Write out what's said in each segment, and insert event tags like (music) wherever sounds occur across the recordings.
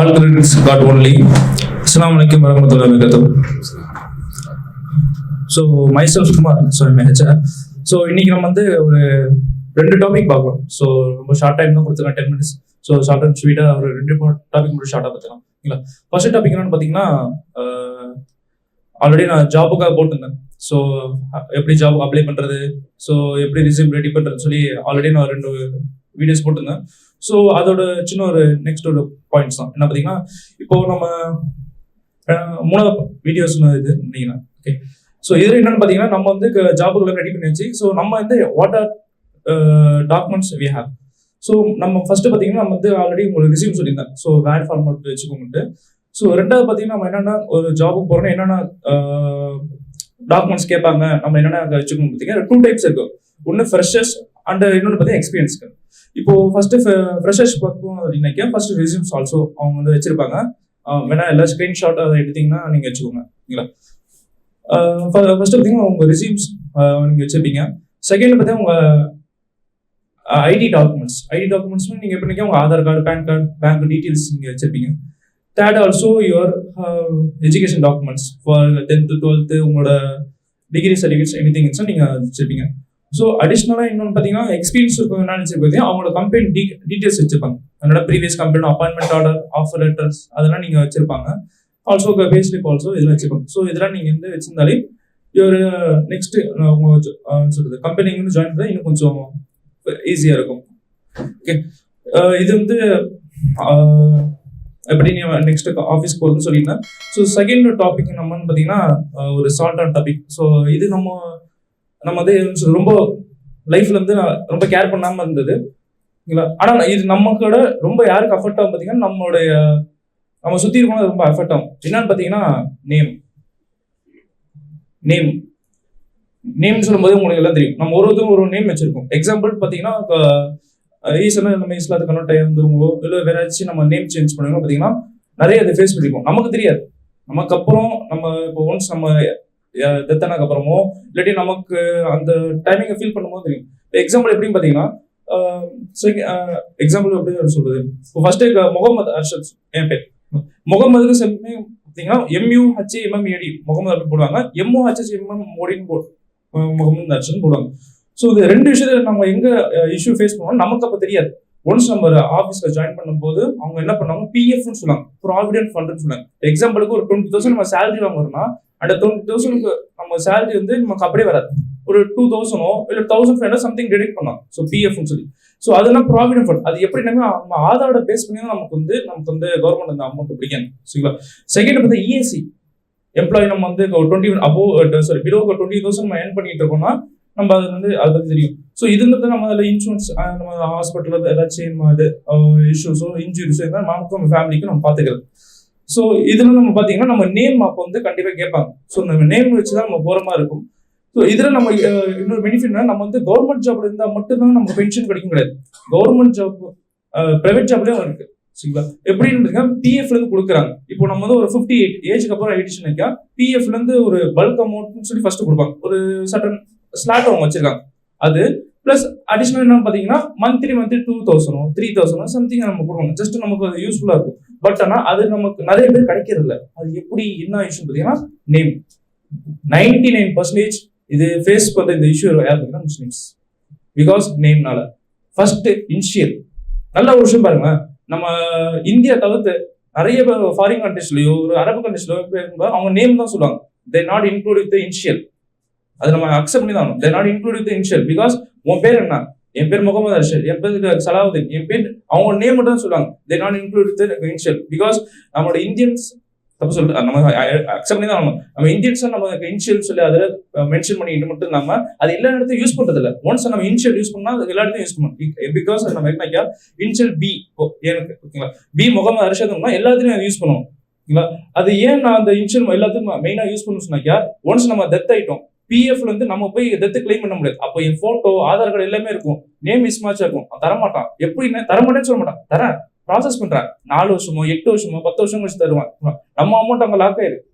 All credits got only அஸ்லாம் வலைக்கம் warahmatullahi wabarakatuh. So myself Kumar so manager so இன்னைக்கு நம்ம வந்து ஒரு ரெண்டு டாபிக் பார்க்கலாம் ஸோ ரொம்ப ஷார்ட் டைம் தான் கொடுத்துருக்கேன் ten minutes so short and ஸ்வீட்டாக ஒரு ரெண்டு டாபிக் மட்டும் ஷார்ட்டாக பார்த்துக்கலாம். ஓகேங்களா? ஃபர்ஸ்ட் டாபிக் என்னன்னு பார்த்தீங்கன்னா ஆல்ரெடி நான் ஜாபுக்காக போட்டிருந்தேன். ஸோ எப்படி ஜாப் அப்ளை பண்ணுறது ஸோ எப்படி ரிசியூம் ரெடி பண்ணுறதுன்னு சொல்லி ஆல்ரெடி நான் ரெண்டு வீடியோஸ் போட்டிருந்தேன். ஸோ அதோட சின்ன ஒரு நெக்ஸ்ட் ஒரு பாயிண்ட்ஸ் தான். என்ன பார்த்தீங்கன்னா இப்போ நம்ம மூணாவது வீடியோஸ் இது நினைக்கிறேன் ஓகே ஸோ இதில் என்னன்னு பார்த்தீங்கன்னா நம்ம வந்து ஜாபுகளை ரெடி பண்ணி வச்சு ஸோ நம்ம வந்து what are documents we have so நம்ம ஃபர்ஸ்ட் பார்த்தீங்கன்னா நம்ம வந்து ஆல்ரெடி உங்களுக்கு ரிசியூம் சொல்லியிருந்தேன். ஸோ வேட் ஃபார்மேட் வச்சுக்கோங்கட்டு ஸோ ரெண்டாவது பார்த்தீங்கன்னா நம்ம என்னென்னா ஒரு ஜாபுக்கு போகிறோன்னா என்னென்ன டாக்குமெண்ட்ஸ் கேட்பாங்க நம்ம என்னென்ன அங்கே வச்சுக்கணும் பார்த்தீங்கன்னா டூ டைப்ஸ் இருக்கும் ஒன்று ஃப்ரெஷர்ஸ் அண்ட் uh, இன்னொன்று பார்த்தீங்கன்னா எக்ஸ்பீரியன்ஸ்க்கு இப்போ ஃபர்ஸ்ட் ஃப்ரெஷர்ஸ் பக்கம் இன்னைக்கு ஃபர்ஸ்ட் ரெசியூம்ஸ் ஆல்சோ அவங்க வந்து வச்சிருப்பாங்க. வேணா எல்லா ஸ்கிரீன்ஷாட் அதை எடுத்தீங்கன்னா நீங்கள் வச்சுக்கோங்க. ஓகேங்களா ஃபர்ஸ்ட் பார்த்தீங்கன்னா உங்க ரெசியூம்ஸ் நீங்கள் வச்சிருப்பீங்க. செகண்ட் பார்த்தீங்கன்னா உங்க ஐடி டாக்குமெண்ட்ஸ் ஐடி டாக்குமெண்ட்ஸ் நீங்கள் எப்படி உங்க Aadhaar card PAN card bank details நீங்கள் வச்சிருப்பீங்க. Third also your education documents for tenth twelfth உங்களோட டிகிரி சர்டிஃபிகேட்ஸ் எனி திங்ஸ் நீங்கள் வச்சிருப்பீங்க. ஸோ அடிஷ்னலாக இன்னொன்று பார்த்தீங்கன்னா எக்ஸ்பீரியன்ஸ் என்ன நினச்சிருக்கோம் அவங்களோட கம்பெனி டீ டீட்டெயில்ஸ் வச்சிருப்பாங்க. அதனோட previous company appointment order offer letters அதெல்லாம் நீங்கள் வச்சிருப்பாங்க. ஆல்சோ பேஸ்லிப் ஆல்சோ இதெல்லாம் வச்சுப்பாங்க ஸோ இதெல்லாம் நீங்கள் வந்து வச்சிருந்தாலே ஒரு நெக்ஸ்ட் உங்க சொல்றது கம்பெனி வந்து ஜாயின் பண்ண இன்னும் கொஞ்சம் ஈஸியாக இருக்கும். ஓகே இது வந்து எப்படி நீ நெக்ஸ்ட் ஆஃபீஸ் போகிறதுன்னு சொல்லியிருந்தேன். ஸோ செகண்ட் டாபிக் நம்மன்னு பார்த்தீங்கன்னா ஒரு ஷார்ட் ஆன் டாபிக் ஸோ இது நம்ம நம்ம வந்து ரொம்ப லைஃப்ல இருந்து நான் ரொம்ப கேர் பண்ணாமல் இருந்தது. ஆனா ஆனால் இது நமக்கோட ரொம்ப யாருக்கு அஃபெக்ட் ஆகும் பார்த்தீங்கன்னா நம்மளுடைய நம்ம சுற்றி இருக்கணும் ரொம்ப அஃபெக்ட் ஆகும். என்னன்னு பார்த்தீங்கன்னா நேம் நேம் நேம் சொல்லும்போது உங்களுக்கு எல்லாம் தெரியும். நம்ம ஒரு ஒருத்தரும் ஒரு நேம் வச்சிருக்கோம். எக்ஸாம்பிள் பார்த்தீங்கன்னா ரீசனாக நம்ம இஸ்லாத்து கன்னோட்டை இருந்தவங்களோ இல்லை வேற ஏதாச்சும் நம்ம நேம் சேஞ்ச் பண்ணுவோம் பார்த்தீங்கன்னா நிறைய அதை ஃபேஸ் பண்ணிருக்கோம் நமக்கு தெரியாது. நமக்கு அப்புறம் நம்ம இப்போ ஒன்ஸ் நம்ம டெத்தானக்கு அப்புறமோ இல்லாட்டி நமக்கு அந்த டைமிங்கை ஃபீல் பண்ணும்போது தெரியும். எக்ஸாம்பிள் எப்படின்னு பார்த்தீங்கன்னா எக்ஸாம்பிள் எப்படி சொல்றது? இப்போ ஃபர்ஸ்ட் முகமது அர்ஷத் என் பேர். முகமதுக்கு செம்மே பார்த்தீங்கன்னா எம்யூ ஹச் எம்எம்ஏடி முகமது அப்படி போடுவாங்க. எம்ஓ ஹச் எம்எம் மோடின்னு போ முகமது அர்ஷன் போடுவாங்க. ஸோ இது ரெண்டு விஷயத்துல நம்ம எங்க இஷ்யூ ஃபேஸ் பண்ணுவோம் நமக்கு அப்போ தெரியாது. ஒன்ஸ் நம்ம ஆஃபீஸ்ல ஜாயின் பண்ணும்போது அவங்க என்ன பண்ணுவாங்க? பிஎஃப்னு சொல்லுவாங்க. ப்ராவிடென்ட் ஃபண்ட்னு சொல்லுவாங்க. எக்ஸாம்பிளுக்கு ஒரு டுவெண்ட்டி தௌசண்ட் நம்ம சேலரி வாங்குறோம்னா அந்த டுவெண்ட்டி தௌசண்ட்க்கு நம்ம சேலரி வந்து நமக்கு அப்படியே வராது. ஒரு டூ தௌசண்டோ இல்லை thousand five hundred something detect பண்ணலாம். ஸோ பிஎஃப்னு சொல்லி. ஸோ அதெல்லாம் ப்ராவிடென்ட் ஃபண்ட் அது எப்படின்னா நம்ம ஆதாரோட பேஸ் பண்ணி தான் நமக்கு வந்து நமக்கு வந்து கவர்மெண்ட் அந்த அமௌண்ட் பிடிக்கும். சரிங்களா? செகண்ட் வந்து இஎஸ்சி எம்ப்ளாயி நம்ம வந்து twenty above sorry below twenty thousand நம்ம ஏர்ன் பண்ணிட்டு இருக்கோம்னா நம்ம அது வந்து அதை பற்றி தெரியும். ஸோ இது வந்து நம்ம அதில் இன்சூரன்ஸ் நம்ம ஹாஸ்பிட்டலில் ஏதாச்சும் நம்ம அது இஷ்யூஸோ இன்ஜுரிஸோ இருந்தால் நமக்கும் நம்ம ஃபேமிலிக்கும் நம்ம பார்த்துக்கிறது ஸோ இதில் நம்ம பார்த்தீங்கன்னா நம்ம நேம் அப்போ வந்து கண்டிப்பாக கேட்பாங்க. ஸோ நம்ம நேம் வச்சு தான் நம்ம போகிற மாதிரி இருக்கும். ஸோ இதில் நம்ம இன்னொரு பெனிஃபிட்னா நம்ம வந்து கவர்மெண்ட் ஜாப்ல இருந்தால் மட்டும்தான் நம்ம பென்ஷன் கிடைக்கும் கிடையாது கவர்மெண்ட் ஜாப் ப்ரைவேட் ஜாப்லேயும் இருக்கு. சரிங்களா? எப்படின்னு பார்த்தீங்கன்னா பிஎஃப்ல இருந்து கொடுக்குறாங்க. இப்போ நம்ம வந்து ஒரு ஃபிஃப்டி எயிட் ஏஜ்க்கு அப்புறம் ஆயிடுச்சுன்னு பிஎஃப்ல இருந்து ஒரு பல்க் அமௌண்ட்னு சொல்லி ஃபர்ஸ்ட் கொடுப்பாங்க. ஒரு சட்டன் ஸ்லாட் அவங்க வச்சிருக்காங்க. அது பிளஸ் அடிஷ்னல் என்னன்னு பார்த்தீங்கன்னா மந்த்லி மந்த்லி டூ தௌசண்டோ த்ரீ தௌசண்டோ சம்திங் நம்ம கொடுக்கணும். ஜஸ்ட் நமக்கு அது யூஸ்ஃபுல்லாக இருக்கும். பட் ஆனால் அது நமக்கு நிறைய பேர் கிடைக்கிறது இல்லை அது எப்படி என்ன இஷ்யூ பார்த்தீங்கன்னா நேம் நைன்டி நைன் பர்சன்டேஜ் இது ஃபேஸ் பண்ணுற இந்த இஷ்யூ யார் பார்த்தீங்கன்னா முஸ்லீம்ஸ். பிகாஸ் நேம்னால ஃபர்ஸ்ட் இன்ஷியல் நல்ல ஒரு விஷயம் பாருங்க. நம்ம இந்தியா தவிர்த்து நிறைய பேர் ஃபாரின் கண்ட்ரிஸ்லயோ ஒரு அரபு கண்ட்ரிஸ்லயோ அவங்க நேம் தான் சொல்லுவாங்க. They not include with initial அது நம்ம அக்செப்ட் பண்ணி தான் they not include with initial because உன் பேர் என்ன? என் பேர் முகமது அர்ஷல் என் பேர் சலாவுதீன். என் பேர் அவங்க நேம் மட்டும் தான் சொல்லுவாங்க. They not include initial because நம்மளோட இந்தியன்ஸ் தப்பு சொல்லு நம்ம அக்செப்ட் பண்ணி தான் நம்ம நம்ம இந்தியன்ஸ் நம்ம இன்ஷியல் சொல்லி அதில் மென்ஷன் பண்ணிட்டு மட்டும் இல்லாமல் அது எல்லா இடத்தையும் யூஸ் பண்ணுறதில்ல ஒன்ஸ் நம்ம இன்ஷியல் யூஸ் பண்ணால் அது எல்லா இடத்தையும் யூஸ் பண்ணுவோம் பிகாஸ் நம்ம என்னக்கா இன்ஷியல் பி எனக்கு ஓகேங்களா? பி முகமது அர்ஷத்னா எல்லாத்தையும் யூஸ் பண்ணுவோம் ஓகேங்களா? அது ஏன் நான் அந்த இன்ஷியல் எல்லாத்தையும் மெயினாக யூஸ் பண்ணணும் சொன்னாக்கா ஒன்ஸ் நம்ம டெத் ஆயிட்டோம் பிஎஃப்ல இருந்து நம்ம போய் டெத்து கிளைம் பண்ண முடியாது. அப்போ என் போட்டோ ஆதார் கார்டு எல்லாமே இருக்கும். நேம் மிஸ் மேட்சா இருக்கும் தரமாட்டான். எப்படின்னு தரமாட்டேன்னு சொல்ல மாட்டான். தரேன். ப்ராசஸ் பண்றேன். நாலு வருஷமோ எட்டு வருஷமோ பத்து வருஷம் கழிச்சு தருவான். நம்ம அமௌண்ட் அங்கே லாக் ஆயிருக்கு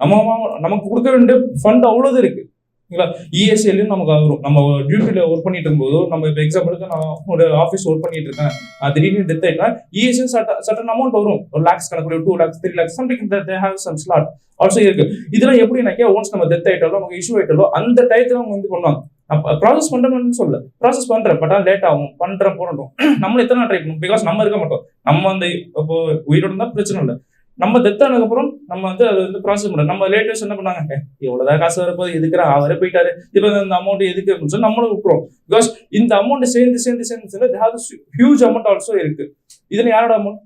நம்ம நமக்கு கொடுக்க வேண்டிய ஃபண்ட் அவ்வளவு இருக்கு. ஓகேங்களா இஎஸ்ஐலையும் நமக்கு வரும். நம்ம டியூட்டியில் ஒர்க் பண்ணிட்டு இருக்கும்போதோ நம்ம இப்போ எக்ஸாம்பிளுக்கு நான் ஒரு ஆஃபீஸ் ஒர்க் பண்ணிட்டு இருக்கேன். அது திடீர்னு டெத் ஆயிட்டா இஎஸ்ஐ சட்ட சட்டன் அமௌண்ட் வரும். ஒரு லேக்ஸ் கணக்கு two lakhs three lakhs something they have some slot also இருக்கு. இதெல்லாம் எப்படின்னாக்கா ஒன்ஸ் நம்ம டெத் ஆயிட்டாலோ நமக்கு இஷ்யூ ஆயிட்டாலோ அந்த டயத்தில் அவங்க வந்து பண்ணுவாங்க. ப்ராசஸ் பண்றேன்னு சொல்ல ப்ராசஸ் பண்றேன் பட் லேட் ஆகும். பண்றேன் போறோம் (clears throat) நம்ம எத்தனை ட்ரை பண்ணும் பிகாஸ் நம்ம இருக்க மாட்டோம். நம்ம அந்த இப்போ உயிரோட இருந்தா பிரச்சனை இல்லை. நம்ம டெத் ஆனதுக்கப்புறம் நம்ம வந்து அதை வந்து ப்ராசஸ் பண்ணுறோம் நம்ம ரிலேட்டிவ்ஸ் என்ன பண்ணாங்க? இவ்வளோதான் காசு வரப்போது எதுக்குற அவரே போயிட்டாரு. இப்போ இந்த அமௌண்ட் எதுக்கு? அப்படின்னு சொல்லி நம்மளும் விட்டுறோம் பிகாஸ் இந்த அமௌண்ட் சேர்ந்து சேர்ந்து சேர்ந்து சேர்ந்து ஹியூஜ் அமௌண்ட் ஆல்சோ இருக்கு. இதுல யாரோட அமௌண்ட்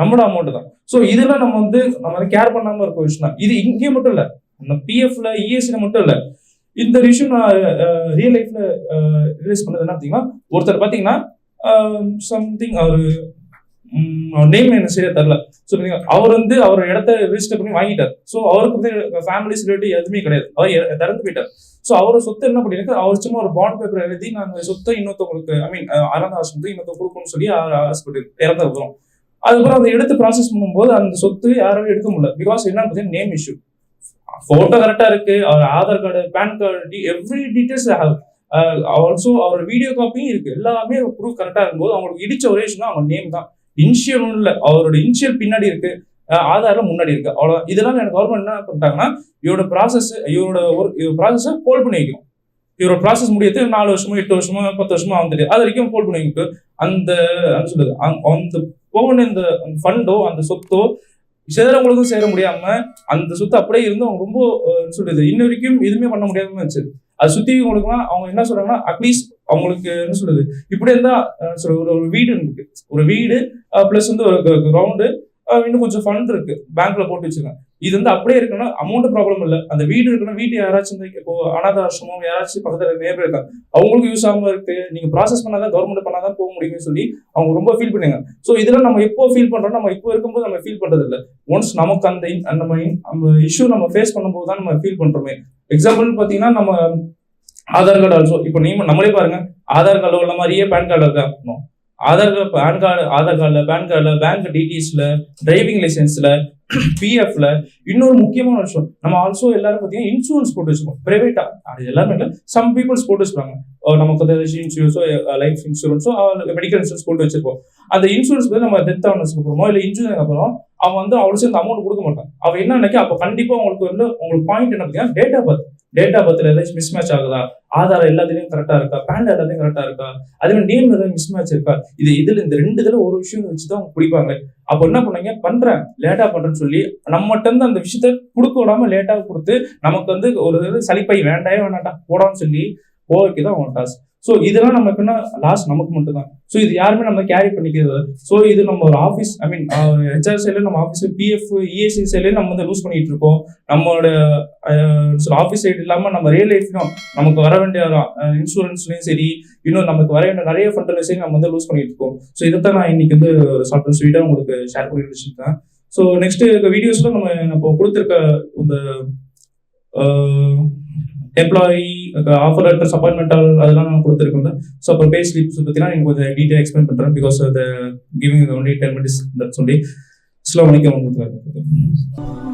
நம்மளோட அமௌண்ட் தான். ஸோ இதெல்லாம் நம்ம வந்து நம்ம வந்து கேர் பண்ணாம இருக்க விஷயம் தான். இது இங்கே மட்டும் இல்ல. நம்ம பிஎஃப்ல இஎஸ்சில மட்டும் இல்ல. இந்த விஷயம் நான் ரியல் லைஃப்ல ரிலீஸ் பண்ணது என்ன பார்த்தீங்கன்னா ஒருத்தர் பார்த்தீங்கன்னா சம்திங் அவர் நேம் எனக்கு சரியா தரல ஸோ அவர் வந்து அவர் இடத்த ரிஜிஸ்டர் பண்ணி வாங்கிட்டார். ஸோ அவருக்கு வந்து ஃபேமிலி ரிலேட்டிவ் எதுவுமே கிடையாது. அவர் திறந்து போயிட்டார். ஸோ அவர் சொத்து என்ன பண்ணிருக்கு? அவர் சும்மா ஒரு பாண்ட் பேப்பர் எழுதி நாங்கள் சொத்தை இன்னொருத்தவங்களுக்கு ஐ மீன் அறந்த ஆசிரமத்துக்கு இன்னொருத்தவங்க கொடுக்கணும்னு சொல்லி அவர் ஆசைப்பட்டு இறந்த இருக்கிறோம் அதுக்கப்புறம் அதை எடுத்து ப்ராசஸ் பண்ணும்போது அந்த சொத்து யாராலும் எடுக்க முடியல. பிகாஸ் என்னன்னு பார்த்தீங்கன்னா நேம் இஷ்யூ போட்டோ கரெக்டா இருக்கு. அவர் Aadhaar card PAN card every details also அவரோட வீடியோ காப்பியும் இருக்கு. எல்லாமே ப்ரூஃப் கரெக்டா இருக்கும்போது அவங்களுக்கு இடிச்ச ஒரே விஷயம் தான். அவங்க நேம் தான். இனிஷியல் இல்லை அவரோட இனிஷியல் பின்னாடி இருக்கு ஆதாரில் ஆதாரம் முன்னாடி இருக்கு. அவ்வளோ இதெல்லாம் எனக்கு கவர்மெண்ட் என்ன பண்ணிட்டாங்கன்னா இவரோட ப்ராசஸ் இவரோட ஒரு ப்ராசஸை ஹோல்ட் பண்ணி வைக்கும் இவரோட ப்ராசஸ் முடியறது நாலு வருஷமோ எட்டு வருஷமோ பத்து வருஷமோ வந்துட்டு அது வரைக்கும் ஹோல்ட் பண்ணி வைக்கும் அந்த என்ன சொல்றது அந்த- அந்த போன இந்த ஃபண்டோ அந்த சொத்தோ சேரவங்களுக்கும் சேர முடியாம அந்த சொத்து அப்படியே இருந்து அவங்க ரொம்ப சொல்றது இன்ன வரைக்கும் எதுவுமே பண்ண முடியாம இருந்துச்சு. அது சுத்தி அவங்களுக்குலாம் அவங்க என்ன சொல்றாங்கன்னா அட்லீஸ்ட் அவங்களுக்கு என்ன சொல்றது? இப்படி இருந்தா சொல்ற ஒரு ஒரு வீடு இருக்கு. ஒரு வீடு பிளஸ் வந்து ஒரு கிரவுண்டு இன்னும் கொஞ்சம் ஃபண்ட் இருக்கு. பேங்க்ல போட்டு வச்சிருக்கேன். இது வந்து அப்படியே இருக்குன்னா அமௌண்ட் ப்ராப்ளம் இல்லை. அந்த வீடு இருக்குன்னா வீட்டு யாராச்சும் இந்த இப்போ அனாத ஆசிரமம் யாராச்சும் பக்கத்துல நேர் இருக்காங்க. அவங்களுக்கும் யூஸ் ஆகாம இருக்கு. நீங்க ப்ராசஸ் பண்ணாதான் கவர்மெண்ட் பண்ணாதான் போக முடியும்னு சொல்லி அவங்க ரொம்ப ஃபீல் பண்ணுங்க ஸோ இதெல்லாம் நம்ம எப்போ ஃபீல் பண்றோம் நம்ம இப்போ இருக்கும்போது நம்ம ஃபீல் பண்றது இல்லை. ஒன்ஸ் நமக்கு அந்த அந்த நம்ம இஷ்யூ நம்ம ஃபேஸ் பண்ணும்போது தான் நம்ம ஃபீல் பண்றோமே. எக்ஸாம்பிள் பாத்தீங்கன்னா நம்ம ஆதார் கார்டு ஆல்சோ இப்போ நீங்க நம்மளே பாருங்க. ஆதார் கார்டு உள்ள மாதிரியே பேன் கார்டு இருக்கா? No. Aadhaar card PAN card Aadhaar கார்டுல பேன் கார்டில் பேங்க் டீடெயில்ஸில் டிரைவிங் லைசன்ஸில் பிஎஃப்ல இன்னொரு முக்கியமான விஷயம். நம்ம ஆல்சோ எல்லாரும் பார்த்தீங்கன்னா இன்சூரன்ஸ் போட்டு வச்சிருக்கோம். பிரைவேட்டா அது எல்லாமே இல்லை. சம் பீப்புள்ஸ் போட்டு வச்சுருப்பாங்க. நமக்கு இன்சூரன்ஸோ லைஃப் இன்சூரன்ஸோ மெடிக்கல் இன்சூரன்ஸ் போட்டு வச்சிருப்போம். அந்த இன்சூரன்ஸ் வந்து நம்ம டெத் ஆனதுக்கு அப்புறமோ இல்லை இன்சூரன்ஸ் அப்புறம் அவன் வந்து அவளுக்கு சேர்ந்து அமௌண்ட் கொடுக்க மாட்டான் அவன் என்ன நினைக்க அப்போ கண்டிப்பாக உங்களுக்கு வந்து உங்களுக்கு பாயிண்ட் என்ன பார்த்தீங்கன்னா டேட்டா பர்த் டேட்டா பர்த்ல ஏதாச்சும் மிஸ் மேட்ச் ஆகுதா? ஆதார் எல்லாத்துலயும் கரெக்டா இருக்கா? பேன் எல்லாத்தையும் கரெக்டா இருக்கா? அதே மாதிரி நேம் ஏதாவது மிஸ் மேட்ச் இருக்கா? இது இதுல இந்த ரெண்டு இதுல ஒரு விஷயம் வச்சுதான் அவங்க பிடிப்பாங்க. அப்போ என்ன பண்ணீங்க பண்றேன் லேட்டா பண்றேன்னு சொல்லி நம்மகிட்ட இருந்து அந்த விஷயத்த கொடுக்க விடாம லேட்டா கொடுத்து நமக்கு வந்து ஒரு இது சலிப்பை வேண்டாயே வேண்டாட்டா போடான்னு சொல்லி போவைக்கு தான் அவங்க டாஸ் ஸோ இதெல்லாம் நமக்கு என்ன லாஸ் நமக்கு மட்டும் தான் ஸோ இது யாருமே நம்ம கேரி பண்ணிக்கிறது ஸோ இது நம்ம ஒரு ஆஃபீஸ் ஐ மீன் ஹெச்ஆர் சைட்ல நம்ம ஆஃபீஸ் பிஎஃப் இஎஸ்சி சைட்லேயே நம்ம வந்து லூஸ் பண்ணிட்டு இருக்கோம். நம்மளோட ஆஃபீஸ் சைடு இல்லாமல் நம்ம ரியல் லைஃப்லையும் நமக்கு வர வேண்டிய இன்சூரன்ஸ்லையும் சரி இன்னும் நமக்கு வர வேண்டிய நிறைய ஃபண்ட்லையும் சரி நம்ம வந்து லூஸ் பண்ணிட்டு இருக்கோம். ஸோ இதைத்தான் நான் இன்னைக்கு வந்து ஷார்ட் அண்ட் ஸ்வீட்டாக உங்களுக்கு ஷேர் பண்ணி வச்சுருக்கேன். ஸோ நெக்ஸ்ட் வீடியோஸில் நம்ம இப்போ கொடுத்துருக்க இந்த எம்ப்ளாயி ஆஃபர் லெட்டர்ஸ் அப்பாயின்மெண்டால் அதெல்லாம் நான் கொடுத்துருக்கோம்ல. ஸோ அப்புறம் பே ஸ்லிப்ஸ் பற்றினா நீங்கள் கொஞ்சம் டீட்டெயில் எக்ஸ்பிளைன் பண்ணுறேன் because the giving only ten minutes சொல்லி ஸ்லோ மணிக்கு உங்களுக்கு. Mm.